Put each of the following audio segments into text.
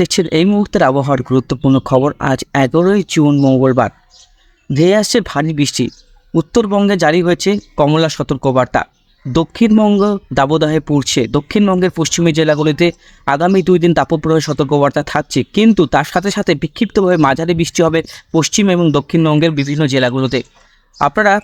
দেখছেন এই মুহূর্তের আবহাওয়ার গুরুত্বপূর্ণ খবর আজ এগারোই জুন মঙ্গলবার। ধেয়ে আসছে ভারী বৃষ্টি। উত্তরবঙ্গে জারি হয়েছে কমলা সতর্কবার্তা। দক্ষিণবঙ্গ দাবদাহে পড়ছে। দক্ষিণবঙ্গের পশ্চিমী জেলাগুলিতে আগামী দুই দিন তাপপ্রবাহের সতর্কবার্তা থাকছে। কিন্তু তার সাথে সাথে বিক্ষিপ্তভাবে মাঝারি বৃষ্টি হবে পশ্চিম এবং দক্ষিণবঙ্গের বিভিন্ন জেলাগুলোতে। আপনারা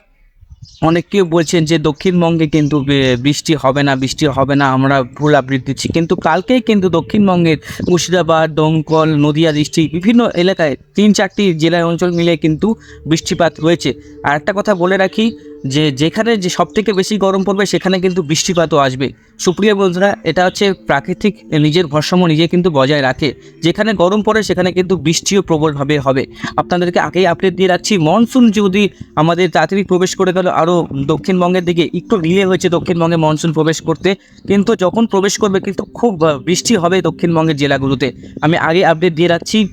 অনেকেই বলছেন যে দক্ষিণবঙ্গে কিন্তু বৃষ্টি হবে না, বৃষ্টি হবে না, আমরা ভুল আবৃত্তি দিচ্ছি। কিন্তু কালকেই কিন্তু দক্ষিণবঙ্গের মুর্শিদাবাদ, দমকল, নদিয়া ডিস্ট্রিক্ট বিভিন্ন এলাকায় তিন চারটি জেলা অঞ্চল মিলে কিন্তু বৃষ্টিপাত রয়েছে আর একটা কথা বলে রাখি যে যেখানে যে সব থেকে বেশি গরম পড়বে সেখানে কিন্তু বৃষ্টিপাতও আসবে। সুপ্রিয় বন্ধুরা, এটা হচ্ছে প্রাকৃতিক নিজের ভারসাম্য নিজে কিন্তু বজায় রাখে। যেখানে গরম পড়ে সেখানে কিন্তু বৃষ্টিও প্রবলভাবে হবে। আপনাদেরকে আগেই আপডেট দিয়ে রাখছি মনসুন যদি আমাদের তাড়াতাড়ি প্রবেশ করে গেল, আরও দক্ষিণবঙ্গের দিকে একটু ডিলে হয়েছে দক্ষিণবঙ্গে মনসুন প্রবেশ করতে। কিন্তু যখন প্রবেশ করবে কিন্তু খুব বৃষ্টি হবে দক্ষিণবঙ্গের জেলাগুলোতে। আমি আগে আপডেট দিয়ে রাখছি।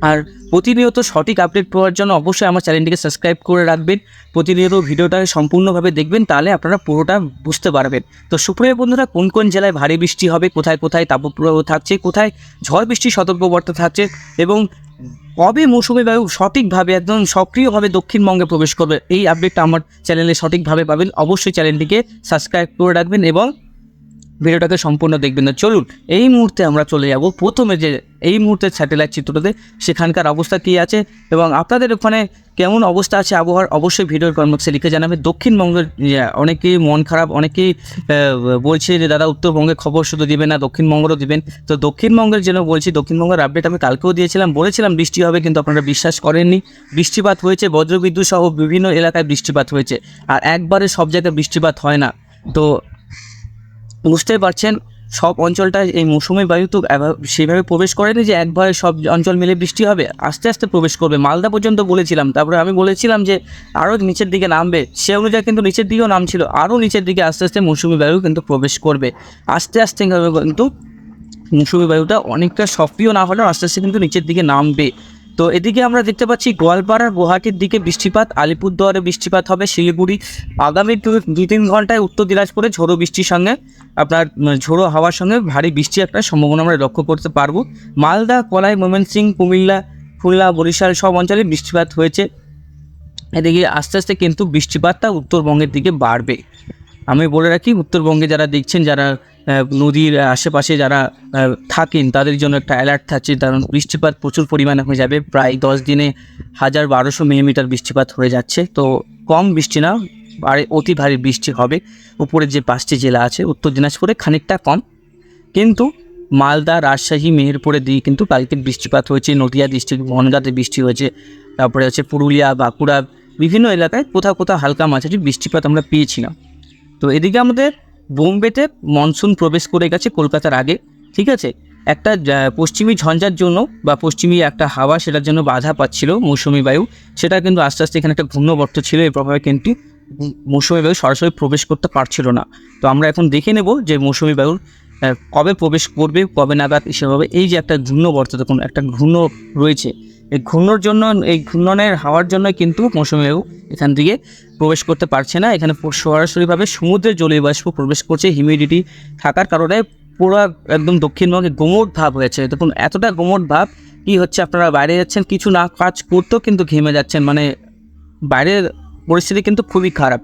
আর প্রতিনিয়ত সঠিক আপডেট পাওয়ার জন্য অবশ্যই আমার চ্যানেলটিকে সাবস্ক্রাইব করে রাখবেন। প্রতিনিয়ত ভিডিওটা সম্পূর্ণভাবে দেখবেন, তাহলে আপনারা পুরোটা বুঝতে পারবেন। তো সুপ্রিয় বন্ধুরা, কোন কোন জেলায় ভারী বৃষ্টি হবে, কোথায় কোথায় তাপপ্রবাহ থাকছে, কোথায় ঝড় বৃষ্টির সতর্কবার্তা থাকছে এবং কবে মৌসুমি বায়ু সঠিকভাবে একদম সক্রিয়ভাবে দক্ষিণবঙ্গে প্রবেশ করবে, এই আপডেটটা আমার চ্যানেলে সঠিকভাবে পাবেন। অবশ্যই চ্যানেলটিকে সাবস্ক্রাইব করে রাখবেন এবং ভিডিওটাকে সম্পূর্ণ দেখবেন। না চলুন, এই মুহূর্তে আমরা চলে যাব। প্রথমে যে এই মুহূর্তে স্যাটেলাইট চিত্রটাতে, সেখানকার অবস্থা কী আছে এবং আপনাদের ওখানে কেমন অবস্থা আছে আবহাওয়ার, অবশ্যই ভিডিওর কর্মক্সে লিখে জানাবে দক্ষিণবঙ্গের অনেকেই মন খারাপ, অনেকেই বলছে যে, দাদা, উত্তরবঙ্গে খবর শুধু দিবেন না, দক্ষিণবঙ্গেরও দিবেন। তো দক্ষিণবঙ্গের জন্য বলছি, দক্ষিণবঙ্গের আপডেট আমি কালকেও দিয়েছিলাম, বলেছিলাম বৃষ্টি হবে, কিন্তু আপনারা বিশ্বাস করেননি। বৃষ্টিপাত হয়েছে, বজ্রবিদ্যুৎ সহ বিভিন্ন এলাকায় বৃষ্টিপাত হয়েছে। আর একবারে সব জায়গায় বৃষ্টিপাত হয় না। তো বুঝতেই পারছেন, সব অঞ্চলটায় এই মৌসুমি বায়ু তো সেভাবে প্রবেশ করেনি যে একবারে সব অঞ্চল মিলে বৃষ্টি হবে, আস্তে আস্তে প্রবেশ করবে। মালদা পর্যন্ত বলেছিলাম, তারপরে আমি বলেছিলাম যে আরও নিচের দিকে নামবে, সে অনুযায়ী কিন্তু নিচের দিকেও নামছিল আরও নিচের দিকে আস্তে আস্তে মৌসুমি বায়ু কিন্তু প্রবেশ করবে। আস্তে আস্তে কিন্তু মৌসুমি বায়ুটা অনেকটা সক্রিয় না হলেও আস্তে আস্তে কিন্তু নিচের দিকে নামবে। তো এদিকে আমরা দেখতে পাচ্ছি, গোয়ালপাড়ার গুয়াহাটির দিকে বৃষ্টিপাত, আলিপুরদুয়ারে বৃষ্টিপাত হবে, শিলিগুড়ি, আগামী দু তিন ঘন্টায় উত্তর দিনাজপুরে ঝোড়ো বৃষ্টির সঙ্গে আপনার ঝোড়ো হাওয়ার সঙ্গে ভারী বৃষ্টি একটা সম্ভাবনা আমরা লক্ষ্য করতে পারব। মালদা, কলাই ময়মনসিংহ কুমিল্লা, খুলনা, বরিশাল সব অঞ্চলে বৃষ্টিপাত হয়েছে। এদিকে আস্তে আস্তে কিন্তু বৃষ্টিপাতটা উত্তরবঙ্গের দিকে বাড়বে। আমি বলে রাখি, উত্তরবঙ্গে যারা দেখছেন, যারা নদীর আশেপাশে যারা থাকেন, তাদের জন্য একটা অ্যালার্ট থাকছে, কারণ বৃষ্টিপাত প্রচুর পরিমাণে হয়ে যাবে। প্রায় দশ দিনে হাজার বারোশো মিলিমিটার বৃষ্টিপাত হয়ে যাচ্ছে। তো কম বৃষ্টি না অতি ভারী বৃষ্টি হবে। উপরে যে পাঁচটি জেলা আছে, উত্তর দিনাজপুরে খানিকটা কম। কিন্তু মালদা, রাজশাহী, মেহেরপুরের দিকে কিন্তু কালকে বৃষ্টিপাত হয়েছে, নদিয়া ডিস্ট্রিক্ট, বনগাঁতে বৃষ্টি হয়েছে। তারপরে হচ্ছে পুরুলিয়া, বাঁকুড়া, বিভিন্ন এলাকায় কোথাও কোথাও হালকা মাঝারি বৃষ্টিপাত আমরা পেয়েছিলাম। তো এদিকে আমাদের বোম্বেতে মনসুন প্রবেশ করে গেছে কলকাতার আগে, ঠিক আছে? একটা পশ্চিমী ঝঞ্ঝার জন্য বা পশ্চিমী একটা হাওয়া সেটার জন্য বাধা পাচ্ছিল মৌসুমি বায়ু। সেটা কিন্তু আস্তে আস্তে এখানে একটা ঘূর্ণবর্ত ছিল এই প্রভাবে কিন্তু মৌসুমি বায়ু সরাসরি প্রবেশ করতে পারছিল না। তো আমরা এখন দেখে নেব যে মৌসুমি বায়ুর কবে প্রবেশ করবে, কবে নাগাদ সেভাবে এই যে একটা ঘূর্ণ ঘূর্ণবর্ত দেখুন, একটা ঘূর্ণ রয়েছে। এই ঘূর্ণর জন্য, এই ঘূর্ণনের হাওয়ার জন্য কিন্তু মৌসুমি বায়ু এখান থেকে প্রবেশ করতে পারছে না। এখানে সরাসরিভাবে সমুদ্রের জলীয় বাষ্প প্রবেশ করছে হিউমিডিটি থাকার কারণে পুরো একদম দক্ষিণবঙ্গে গোমট ভাব হয়েছে। দেখুন, এতটা গোমট ভাব কি হচ্ছে, আপনারা বাইরে যাচ্ছেন, কিছু না কাজ করতেও কিন্তু ঘেমে যাচ্ছেন। মানে বাইরের পরিস্থিতি কিন্তু খুবই খারাপ।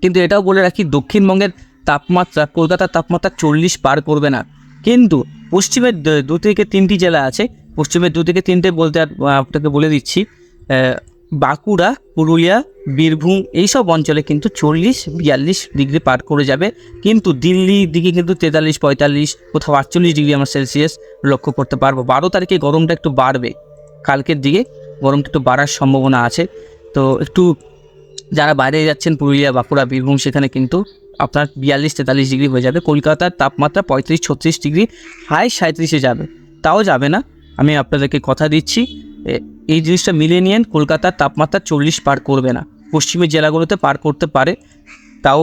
কিন্তু এটাও বলে রাখি, দক্ষিণবঙ্গের তাপমাত্রা, কলকাতার তাপমাত্রা চল্লিশ পার করবে না। কিন্তু পশ্চিমের দু- থেকে তিনটি জেলা আছে, পশ্চিমের দু থেকে তিনটে বলতে আপনাকে বলে দিচ্ছি বাঁকুড়া, পুরুলিয়া, বীরভূম, এইসব অঞ্চলে কিন্তু চল্লিশ, বিয়াল্লিশ ডিগ্রি পার করে যাবে। কিন্তু দিল্লির দিকে কিন্তু তেতাল্লিশ, পঁয়তাল্লিশ, কোথাও আটচল্লিশ ডিগ্রি আমরা সেলসিয়াস লক্ষ্য করতে পারব। বারো তারিখে গরমটা একটু বাড়বে। কালকের দিকে গরমটা একটু বাড়ার সম্ভাবনা আছে। তো একটু যারা বাইরে যাচ্ছেন পুরুলিয়া, বাঁকুড়া, বীরভূম, সেখানে কিন্তু আপনার বিয়াল্লিশ তেতাল্লিশ ডিগ্রি হয়ে যাবে। কলকাতার তাপমাত্রা পঁয়ত্রিশ, ছত্রিশ ডিগ্রি, হাই সাঁত্রিশে যাবে। তাও যাবে না। আমি আপনাদেরকে কথা দিচ্ছি এই জিনিসটা মিলিয়ে নিন কলকাতার তাপমাত্রা চল্লিশ পার করবে না। পশ্চিমের জেলাগুলোতে পার করতে পারে। তাও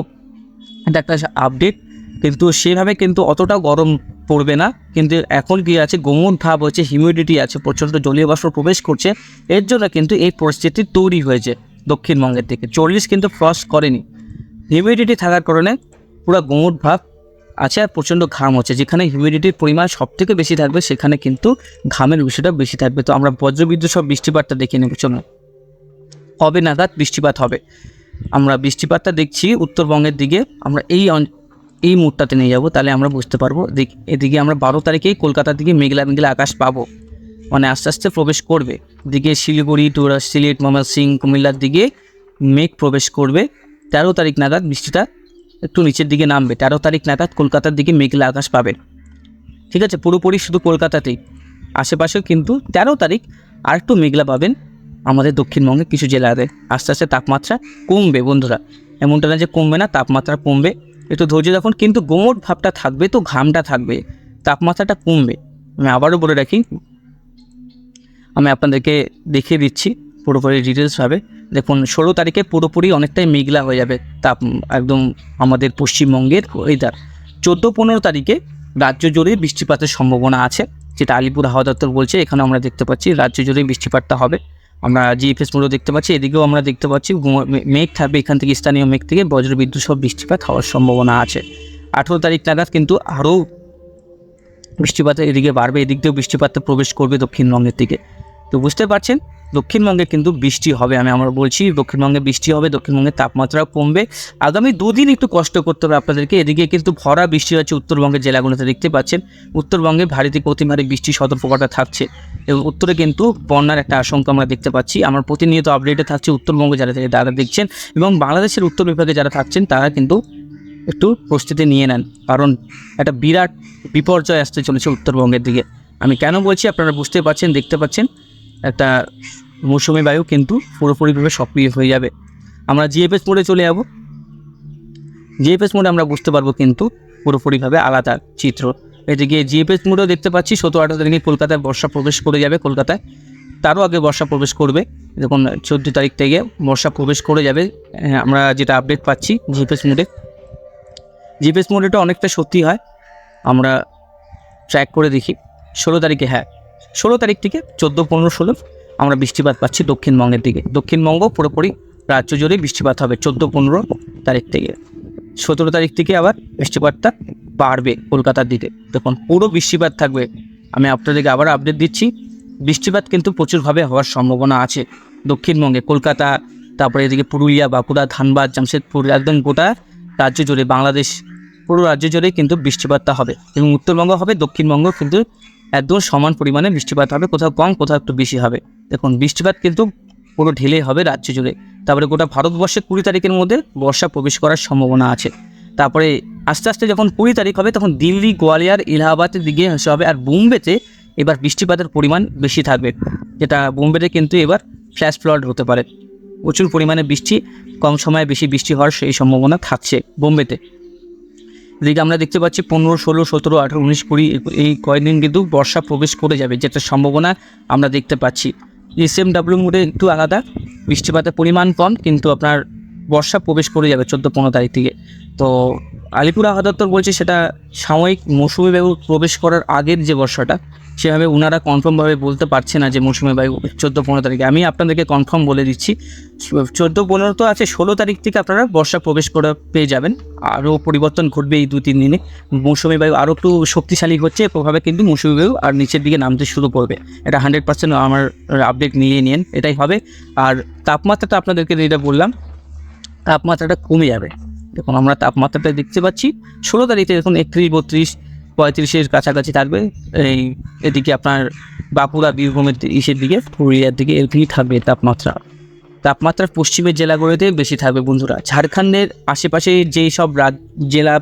এটা একটা আপডেট কিন্তু সেভাবে কিন্তু অতটাও গরম পড়বে না। কিন্তু এখন কি আছে? গোমন ভাব হচ্ছে হিউমিডিটি আছে, প্রচণ্ড জলীয় বাষ্প প্রবেশ করছে। এর জন্য কিন্তু এই পরিস্থিতি তৈরি হয়েছে দক্ষিণবঙ্গের দিকে। চল্লিশ কিন্তু ক্রস করেনি। হিউমিডিটি থাকার কারণে পুরো গোমট ভাব আছে আর প্রচণ্ড ঘাম হচ্ছে। যেখানে হিউমিডিটির পরিমাণ সব থেকে বেশি থাকবে, সেখানে কিন্তু ঘামের বিষয়টা বেশি থাকবে। তো আমরা বজ্রবিদ্যুৎ সব বৃষ্টিপাতটা দেখে নেব, চলুন। কবে নাগাদ বৃষ্টিপাত হবে? আমরা বৃষ্টিপাতটা দেখছি উত্তরবঙ্গের দিকে। আমরা এই এই মুহূর্তটাতে নিয়ে যাব, তাহলে আমরা বুঝতে পারব। এদিকে আমরা বারো তারিখেই কলকাতার দিকে মেঘলা মেঘলা আকাশ পাবো। মানে আস্তে আস্তে প্রবেশ করবে। দিকে শিলিগুড়ি, টুরা, সিলেট সিং কুমিল্লার দিকে মেঘ প্রবেশ করবে। তেরো তারিখ নাগাদ বৃষ্টিটা একটু নিচের দিকে নামবে। তেরো তারিখ নাগাদ কলকাতার দিকে মেঘলা আকাশ পাবেন ঠিক আছে, পুরোপুরি শুধু কলকাতাতেই। আশেপাশেও কিন্তু তেরো তারিখ আর একটু মেঘলা পাবেন আমাদের দক্ষিণবঙ্গে কিছু জেলাতে। আস্তে আস্তে তাপমাত্রা কমবে বন্ধুরা। এমনটা না যে কমবে না, তাপমাত্রা কমবে। একটু ধৈর্য রাখুন কিন্তু গোমট ভাবটা থাকবে তো ঘামটা থাকবে, তাপমাত্রাটা কমবে। আমি আবারও বলে রাখি, আমি আপনাদেরকে দেখিয়ে দিচ্ছি পুরোপুরি ডিটেলসভাবে দেখুন, ষোলো তারিখে পুরোপুরি অনেকটাই মেঘলা হয়ে যাবে, তাপ একদম আমাদের পশ্চিমবঙ্গের ওয়েদার চোদ্দ পনেরো তারিখে রাজ্য জুড়ে বৃষ্টিপাতের সম্ভাবনা আছে, যেটা আলিপুর হাওয়া দপ্তর বলছে এখানে আমরা দেখতে পাচ্ছি রাজ্য জুড়ে বৃষ্টিপাতটা হবে। আমরা জিএফএস মূল্য দেখতে পাচ্ছি, এদিকেও আমরা দেখতে পাচ্ছি মেঘ থাকবে এখান থেকে, স্থানীয় মেঘ থেকে, বজ্রবিদ্যুৎ সব বৃষ্টিপাত হওয়ার সম্ভাবনা আছে। আঠেরো তারিখ নাগাদ কিন্তু আরও বৃষ্টিপাতের এদিকে বাড়বে, এদিক দিয়েও বৃষ্টিপাতটা প্রবেশ করবে দক্ষিণবঙ্গের দিকে। তো বুঝতে পারছেন? দক্ষিণবঙ্গে কিন্তু বৃষ্টি হবে, আমি আমরা বলছি দক্ষিণবঙ্গে বৃষ্টি হবে, দক্ষিণবঙ্গের তাপমাত্রাও কমবে। আগামী দুদিন একটু কষ্ট করতে হবে আপনাদেরকে, এদিকে কিন্তু ভরা বৃষ্টি হচ্ছে উত্তরবঙ্গের জেলাগুলোতে দেখতে পাচ্ছেন। উত্তরবঙ্গে ভারী থেকে অতি ভারী বৃষ্টি সতর্কতা থাকছে এবং উত্তরে কিন্তু বন্যার একটা আশঙ্কা আমরা দেখতে পাচ্ছি। আমার প্রতিনিয়ত আপডেটে থাকছে উত্তরবঙ্গ যারা থেকে যারা দেখছেন এবং বাংলাদেশের উত্তর বিভাগে যারা থাকছেন তারা কিন্তু একটু প্রস্তুতি নিয়ে নেন। কারণ একটা বিরাট বিপর্যয় আসতে চলেছে উত্তরবঙ্গের দিকে। আমি কেন বলছি আপনারা বুঝতে পারছেন, দেখতে পাচ্ছেন একটা মৌসুমি বায়ু কিন্তু পুরোপুরিভাবে সক্রিয় হয়ে যাবে। আমরা জিএফএস মোডে চলে যাব। জিএফএস মোডে আমরা বুঝতে পারব কিন্তু পুরোপুরিভাবে আলাদা চিত্র। এদিকে জিএফএস মোডেও দেখতে পাচ্ছি সতেরো আঠারো তারিখে কলকাতায় বর্ষা প্রবেশ করে যাবে কলকাতায়। তারও আগে বর্ষা প্রবেশ করবে। দেখুন চোদ্দ তারিখ থেকে বর্ষা প্রবেশ করে যাবে হ্যাঁ, আমরা যেটা আপডেট পাচ্ছি জিপিএস মোডে জিপিএস মোডেটা অনেকটা সত্যি হয়। আমরা ট্র্যাক করে দেখি। ষোলো তারিখে হ্যাঁ ষোলো তারিখ থেকে চোদ্দ, পনেরো, ষোলো আমরা বৃষ্টিপাত পাচ্ছি দক্ষিণবঙ্গের দিকে। দক্ষিণবঙ্গ পুরোপুরি রাজ্য জুড়ে বৃষ্টিপাত হবে চোদ্দ, পনেরো তারিখ থেকে। সতেরো তারিখ থেকে আবার বৃষ্টিপাতটা বাড়বে কলকাতার দিকে। দেখুন, পুরো বৃষ্টিপাত থাকবে। আমি আপনাদেরকে আবার আপডেট দিচ্ছি, বৃষ্টিপাত কিন্তু প্রচুরভাবে হওয়ার সম্ভাবনা আছে দক্ষিণবঙ্গে। কলকাতা, তারপরে এদিকে পুরুলিয়া, বাঁকুড়া, ধানবাদ, জামশেদপুর, একদম গোটা রাজ্য জুড়ে, বাংলাদেশ পুরো রাজ্য জুড়ে কিন্তু বৃষ্টিপাতটা হবে এবং উত্তরবঙ্গ হবে, দক্ষিণবঙ্গ কিন্তু একদম সমান পরিমাণে বৃষ্টিপাত হবে, কোথাও কম, কোথাও একটু বেশি হবে। দেখুন, বৃষ্টিপাত কিন্তু পুরো ঢেলে হবে রাজ্য জুড়ে। তারপরে গোটা ভারতবর্ষে কুড়ি তারিখের মধ্যে বর্ষা প্রবেশ করার সম্ভাবনা আছে। তারপরে আস্তে আস্তে যখন কুড়ি তারিখ হবে, তখন দিল্লি, গোয়ালিয়র, এলাহাবাদের দিকে আসা হবে, আর বোম্বেতে এবার বৃষ্টিপাতের পরিমাণ বেশি থাকবে, যেটা বোম্বেতে কিন্তু এবার ফ্ল্যাশ ফ্লড হতে পারে। প্রচুর পরিমাণে বৃষ্টি, কম সময়ে বেশি বৃষ্টি হওয়ার সেই সম্ভাবনা থাকছে বোম্বেতে। এদিকে আমরা দেখতে পাচ্ছি পনেরো, ষোলো, সতেরো, আঠেরো, উনিশ, কুড়ি এই কয়েকদিন কিন্তু বর্ষা প্রবেশ করে যাবে, যেটা সম্ভাবনা আমরা দেখতে পাচ্ছি। এসএমডাব্লিউ মোডে একটু আলাদা, বৃষ্টিপাতের পরিমাণ কম, কিন্তু আপনার বর্ষা প্রবেশ করে যাবে চোদ্দ, পনেরো তারিখ থেকে। তো আলিপুর আবহাওয়া দপ্তর বলছে সেটা সাময়িক মৌসুমি বায়ু প্রবেশ করার আগের যে বর্ষাটা, সেভাবে ওনারা কনফার্মভাবে বলতে পারছে না যে মৌসুমি বায়ু চোদ্দ, পনেরো তারিখে। আমি আপনাদেরকে কনফার্ম বলে দিচ্ছি, চোদ্দ, পনেরো তো আছে, ষোলো তারিখ থেকে আপনারা বর্ষা প্রবেশ করে পেয়ে যাবেন। আরও পরিবর্তন ঘটবে এই দু তিন দিনে। মৌসুমি বায়ু আরও একটু শক্তিশালী হচ্ছে, প্রভাবে কিন্তু মৌসুমি বায়ু আর নিচের দিকে নামতে শুরু করবে। এটা হান্ড্রেড পার্সেন্ট আমার আপডেট নিয়ে নিন, এটাই হবে। আর তাপমাত্রাটা আপনাদেরকে যেটা বললাম তাপমাত্রাটা কমে যাবে। দেখুন, আমরা তাপমাত্রাটা দেখতে পাচ্ছি। ষোলো তারিখে দেখুন একত্রিশ, বত্রিশ, পঁয়ত্রিশের কাছাকাছি থাকবে। এই এদিকে আপনার বাঁকুড়া, বীরভূমের ইসের দিকে, পুরুলিয়ার দিকে এরকমই থাকবে তাপমাত্রা। তাপমাত্রা পশ্চিমের জেলাগুলোতে বেশি থাকবে বন্ধুরা। ঝাড়খণ্ডের আশেপাশে যেই সব জেলা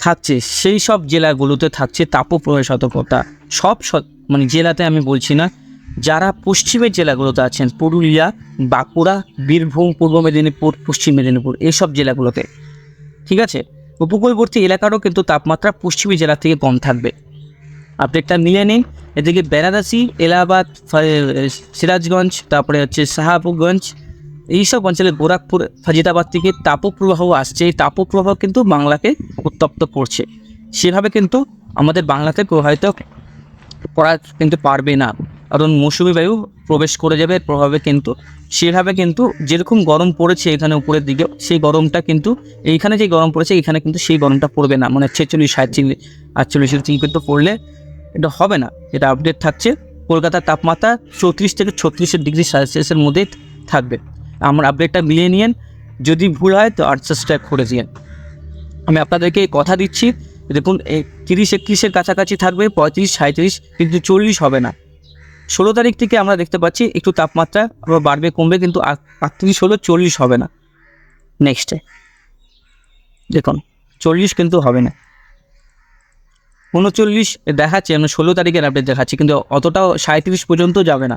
থাকছে, সেই সব জেলাগুলোতে থাকছে তাপপ্রবাহ সতর্কতা সব মানে জেলাতে আমি বলছি না যারা পশ্চিমের জেলাগুলোতে আছেন, পুরুলিয়া, বাঁকুড়া, বীরভূম, পূর্ব মেদিনীপুর, পশ্চিম মেদিনীপুর এইসব জেলাগুলোতে, ঠিক আছে? উপকূলবর্তী এলাকারও কিন্তু তাপমাত্রা পশ্চিমী জেলা থেকে কম থাকবে। আপডেটটা মিলে নিন। এদিকে বেনারসি, এলাহাবাদ সিরাজগঞ্জ, তারপরে হচ্ছে শাহাবুগঞ্জ, এইসব অঞ্চলে গোরাখপুর ফাজিদাবাদ থেকে তাপপ্রবাহ আসছে। এই তাপপ্রবাহ কিন্তু বাংলাকে উত্তপ্ত করছে। সেভাবে কিন্তু আমাদের বাংলাতে প্রভাবিত করা কিন্তু পারবে না। কারণ মৌসুমি বায়ু প্রবেশ করে যাবে এর প্রভাবে কিন্তু। সেভাবে কিন্তু যেরকম গরম পড়েছে এখানে উপরের দিকে, সেই গরমটা কিন্তু এইখানে যে গরম পড়েছে, এখানে কিন্তু সেই গরমটা পড়বে না। মানে ছেচল্লিশ সাতচল্লিশ আটচল্লিশ কিন্তু পড়লে এটা হবে না। এটা আপডেট থাকছে। কলকাতার তাপমাত্রা চৌত্রিশ থেকে ছত্রিশের ডিগ্রি সেলসিয়াসের মধ্যে থাকবে। আমার আপডেটটা মিলিয়ে নিয়েন। যদি ভুল হয় তো আটসাসটা করে দিয়েন। আমি আপনাদেরকে কথা দিচ্ছি। দেখুন তিরিশ, একত্রিশের কাছাকাছি থাকবে, পঁয়ত্রিশ সাঁত্রিশ কিন্তু চল্লিশ হবে না। ষোলো তারিখ থেকে আমরা দেখতে পাচ্ছি, একটু তাপমাত্রা আবার বাড়বে, কমবে, কিন্তু আটত্রিশ হলো চল্লিশ হবে না। নেক্সটে দেখুন, চল্লিশ কিন্তু হবে না। উনচল্লিশ দেখাচ্ছে, আমরা ষোলো তারিখের আপডেট দেখাচ্ছি, কিন্তু অতটাও সাঁত্রিশ পর্যন্ত যাবে না।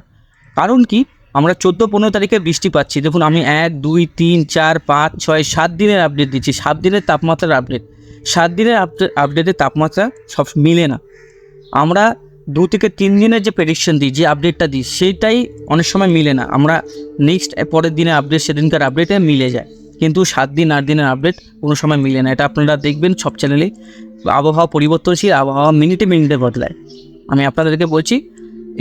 কারণ কি? আমরা চোদ্দ পনেরো তারিখে বৃষ্টি পাচ্ছি। দেখুন, আমি এক, দুই, তিন, চার, পাঁচ, ছয়, সাত দিনের আপডেট দিচ্ছি। সাত দিনের তাপমাত্রার আপডেট সাত দিনের আপডেট আপডেটের তাপমাত্রা সব মিলে না। আমরা দু থেকে তিন দিনের যে প্রেডিকশন দিই, যে আপডেটটা দিই সেটাই অনেক সময় মিলে না। আমরা নেক্সট পরের দিনে আপডেট সেদিনকার আপডেটে মিলে যায়। কিন্তু সাত দিন, আট দিনের আপডেট কোনো সময় মিলে না। এটা আপনারা দেখবেন সব চ্যানেলে আবহাওয়া পরিবর্তনশীল, আবহাওয়া মিনিটে মিনিটে বদলায়। আমি আপনাদেরকে বলছি,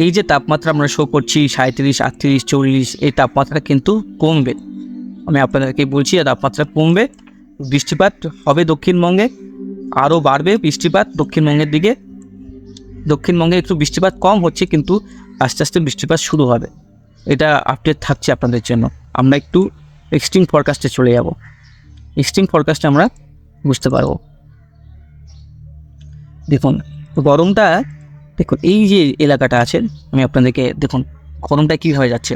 এই যে তাপমাত্রা আমরা শো করছি সাঁত্রিশ আটত্রিশ, চল্লিশ, এই তাপমাত্রা কিন্তু কমবে। আমি আপনাদেরকে বলছি তাপমাত্রা কমবে। বৃষ্টিপাত হবে দক্ষিণবঙ্গে, আরও বাড়বে বৃষ্টিপাত দক্ষিণবঙ্গের দিকে। দক্ষিণবঙ্গে একটু বৃষ্টিপাত কম হচ্ছে, কিন্তু আস্তে আস্তে বৃষ্টিপাত শুরু হবে। এটা আপডেট থাকছে আপনাদের জন্য। আমরা একটু এক্সট্রিম ফরকাস্টে চলে যাব। এক্সট্রিম ফরকাস্টে আমরা বুঝতে পারব। দেখুন, গরমটা, দেখুন, এই যে এলাকাটা আছে, আমি আপনাদেরকে, দেখুন, গরমটা কীভাবে যাচ্ছে।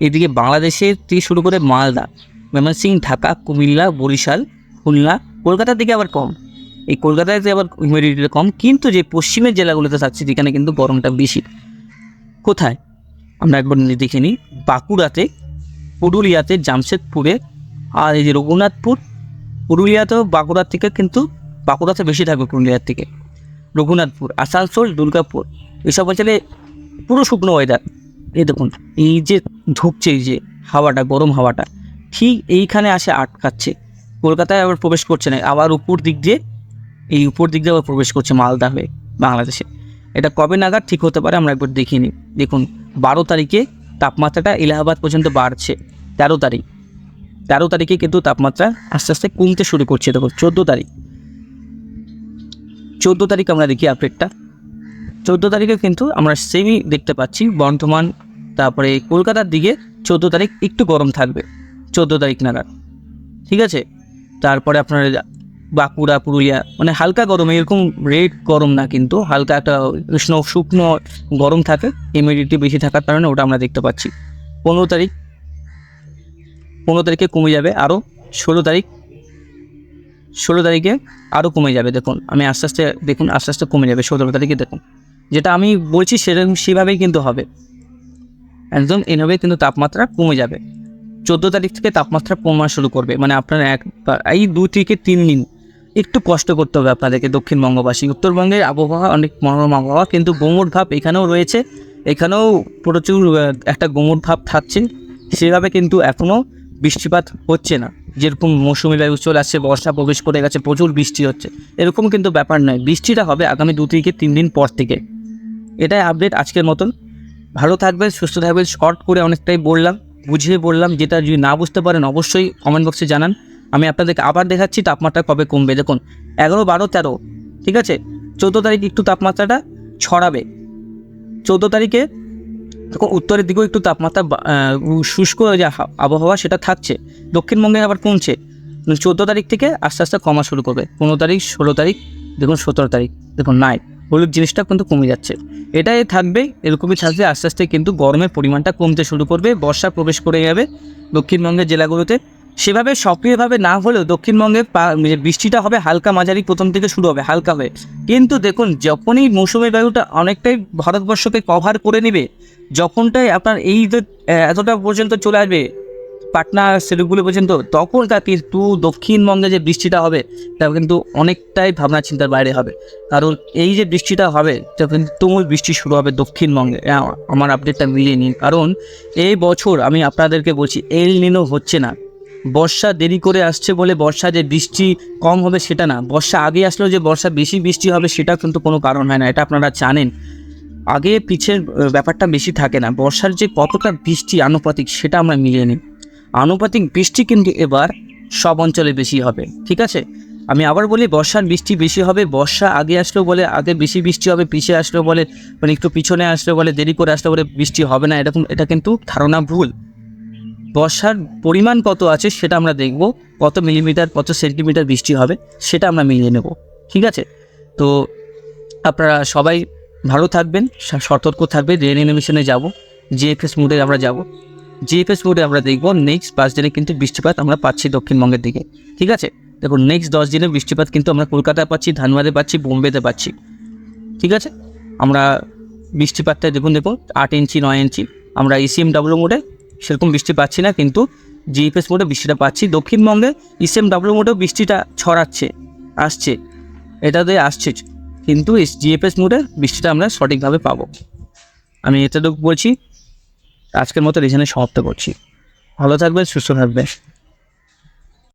এদিকে বাংলাদেশের থেকে শুরু করে মালদা, ময়মনসিংহ, ঢাকা, কুমিল্লা, বরিশাল, খুলনা, কলকাতার দিকে আবার কম। এই কলকাতাতে আবার হিউমিডিটিটা কম, কিন্তু যে পশ্চিমের জেলাগুলোতে থাকছে সেখানে কিন্তু গরমটা বেশি। কোথায়? আমরা একবার দেখে নিই। বাঁকুড়াতে, পুরুলিয়াতে, জামশেদপুরে, আর এই যে রঘুনাথপুর, পুরুলিয়াতেও বাঁকুড়ার থেকে কিন্তু বাঁকুড়াতে বেশি থাকবে পুরুলিয়ার থেকে। রঘুনাথপুর, আসানসোল, দুর্গাপুর, এসব অঞ্চলে পুরো শুকনো ওয়েদার এই দেখুন, এই যে ঢুকছে এই যে হাওয়াটা, গরম হাওয়াটা, ঠিক এইখানে আসে আটকাচ্ছে। কলকাতায় আবার প্রবেশ করছে না, আবার উপর দিক দিয়ে এই উপর দিক দিয়ে প্রবেশ করছে মালদা হয়ে বাংলাদেশে। এটা কবে নাগাদ ঠিক হতে পারে আমরা একবার দেখিনি নিই। দেখুন, বারো তারিখে তাপমাত্রাটা এলাহাবাদ পর্যন্ত বাড়ছে, তেরো তারিখ। তেরো তারিখে কিন্তু তাপমাত্রা আস্তে আস্তে কমতে শুরু করছে। দেখুন, চোদ্দ তারিখ। চোদ্দ তারিখ আমরা দেখি আপডেটটা চোদ্দ তারিখে কিন্তু আমরা সেমই দেখতে পাচ্ছি বর্ধমান, তারপরে কলকাতার দিকে চোদ্দ তারিখ একটু গরম থাকবে, চোদ্দ তারিখ নাগাদ। ঠিক আছে? তারপরে আপনার বাঁকুড়া পুরুলিয়া মানে হালকা গরম, এরকম রেড গরম না কিন্তু, হালকা একটা উষ্ণ, শুকনো গরম থাকে ইমিডিটি বেশি থাকার কারণে ওটা আমরা দেখতে পাচ্ছি। পনেরো তারিখ, পনেরো তারিখে কমে যাবে আরও ষোলো তারিখ, ষোলো তারিখে আরও কমে যাবে, দেখুন, আমি আস্তে আস্তে, দেখুন, আস্তে আস্তে কমে যাবে, সতেরো তারিখে দেখুন। যেটা আমি বলছি সেরকম সেভাবেই কিন্তু হবে। একদম এভাবেই কিন্তু তাপমাত্রা কমে যাবে। চোদ্দ তারিখ থেকে তাপমাত্রা কমা শুরু করবে মানে আপনার এক এই দু থেকে তিন দিন একটু কষ্ট করতে হবে আপনাদেরকে দক্ষিণবঙ্গবাসী। উত্তরবঙ্গের আবহাওয়া অনেক মনোরম আবহাওয়া, কিন্তু গোমর ভাব এখানেও রয়েছে। এখানেও প্রচুর একটা গোমর ভাব থাকছে। সেভাবে কিন্তু এখনও বৃষ্টিপাত হচ্ছে না। যেরকম মৌসুমি বায়ু চলে আসছে, বর্ষা প্রবেশ করে গেছে, প্রচুর বৃষ্টি হচ্ছে। এরকম কিন্তু ব্যাপার নয়। বৃষ্টিটা হবে আগামী দু থেকে তিন দিন পর থেকে। এটাই আপডেট আজকের মতন। ভালো থাকবেন, সুস্থ থাকবেন। শর্ট করে অনেকটাই বললাম, বুঝিয়ে বললাম। যেটা যদি না বুঝতে পারেন, অবশ্যই কমেন্ট বক্সে জানান। আমি আপনাদেরকে আবার দেখাচ্ছি তাপমাত্রা কবে কমবে। দেখুন, এগারো, বারো, তেরো, ঠিক আছে? চৌদ্দ তারিখ একটু তাপমাত্রাটা ছড়াবে। চৌদ্দ তারিখে দেখুন, উত্তরের দিকেও একটু তাপমাত্রা শুষ্ক যে আবহাওয়া সেটা থাকছে। দক্ষিণবঙ্গে আবার কমছে। চৌদ্দো তারিখ থেকে আস্তে আস্তে কমা শুরু করবে। পনেরো তারিখ, ষোলো তারিখ, দেখুন, সতেরো তারিখ, দেখুন, নাই। হলুদ জিনিসটা কিন্তু কমে যাচ্ছে। এটাই থাকবে, এরকমই থাকবে, আস্তে আস্তে কিন্তু গরমের পরিমাণটা কমতে শুরু করবে, বর্ষা প্রবেশ করে যাবে দক্ষিণবঙ্গের জেলাগুলোতে। সেভাবে সক্রিয়ভাবে না হলেও দক্ষিণবঙ্গে বৃষ্টিটা হবে, হালকা মাঝারি প্রথম থেকে শুরু হবে, হালকা হয়ে। কিন্তু দেখুন, যখনই মৌসুমী বায়ুটা অনেকটাই ভারতবর্ষকে কভার করে নেবে, যখনটাই আপনার এই যে এতটা পর্যন্ত চলে আসবে, পাটনা শিলিগুড়ি পর্যন্ত, তখন তা কিন্তু দক্ষিণবঙ্গে যে বৃষ্টিটা হবে, তা কিন্তু অনেকটাই ভাবনা চিন্তার বাইরে হবে। কারণ এই যে বৃষ্টিটা হবে, তা কিন্তু তুমুল বৃষ্টি শুরু হবে দক্ষিণবঙ্গে। আমার আপডেটটা মিলিয়ে নিন। কারণ এই বছর আমি আপনাদেরকে বলছি এল নিনো হচ্ছে না। বর্ষা দেরি করে আসছে বলে বর্ষা যে বৃষ্টি কম হবে সেটা না। বর্ষা আগে আসলেও যে বর্ষা বেশি বৃষ্টি হবে সেটা কিন্তু কোনো কারণ হয় না, এটা আপনারা জানেন। আগে পিছের ব্যাপারটা বেশি থাকে না। বর্ষার যে কতটা বৃষ্টি আনুপাতিক সেটা আমরা মিলিয়ে নিই। আনুপাতিক বৃষ্টি কিন্তু এবার সব অঞ্চলে বেশি হবে, ঠিক আছে? আমি আবার বলি, বর্ষার বৃষ্টি বেশি হবে, বর্ষা আগে আসলো বলে, আগে বেশি বৃষ্টি হবে পিছিয়ে আসলো বলে মানে একটু পিছনে আসলো বলে, দেরি করে আসলো বলে বৃষ্টি হবে না এরকম এটা কিন্তু ধারণা ভুল। বর্ষার পরিমাণ কত আছে সেটা আমরা দেখব। কত মিলিমিটার কত সেন্টিমিটার বৃষ্টি হবে সেটা আমরা মিলিয়ে নেব। ঠিক আছে? তো আপনারা সবাই ভালো থাকবেন সতর্ক থাকবেন। রেন এনিমেশনে যাব জিএফএস মোডে আমরা যাব। জিএফএস মোডে আমরা দেখব নেক্সট পাঁচ দিনে কিন্তু বৃষ্টিপাত আমরা পাচ্ছি দক্ষিণবঙ্গের দিকে। ঠিক আছে? দেখুন নেক্সট দশ দিনে বৃষ্টিপাত কিন্তু আমরা কলকাতায় পাচ্ছি, ধানবাদে পাচ্ছি, বোম্বেতে পাচ্ছি। ঠিক আছে? আমরা বৃষ্টিপাতটা দেখুন দেখুন, আট ইঞ্চি, নয় ইঞ্চি। আমরা ইসিএম ডাব্লিউ মোডে সেরকম বৃষ্টি পাচ্ছি না, কিন্তু জিএফএস মোডে বৃষ্টিটা পাচ্ছি। দক্ষিণবঙ্গে ইসিএম ডাব্লিউ মোডেও বৃষ্টিটা ছড়াচ্ছে, আসছে, এটাতে আসছে, কিন্তু জিএফএস মোডে বৃষ্টিটা আমরা সঠিকভাবে পাবো। আমি এতটুকু বলছি, আজকের মতো রিজনে সমাপ্ত করছি। ভালো থাকবেন, সুস্থ থাকবেন।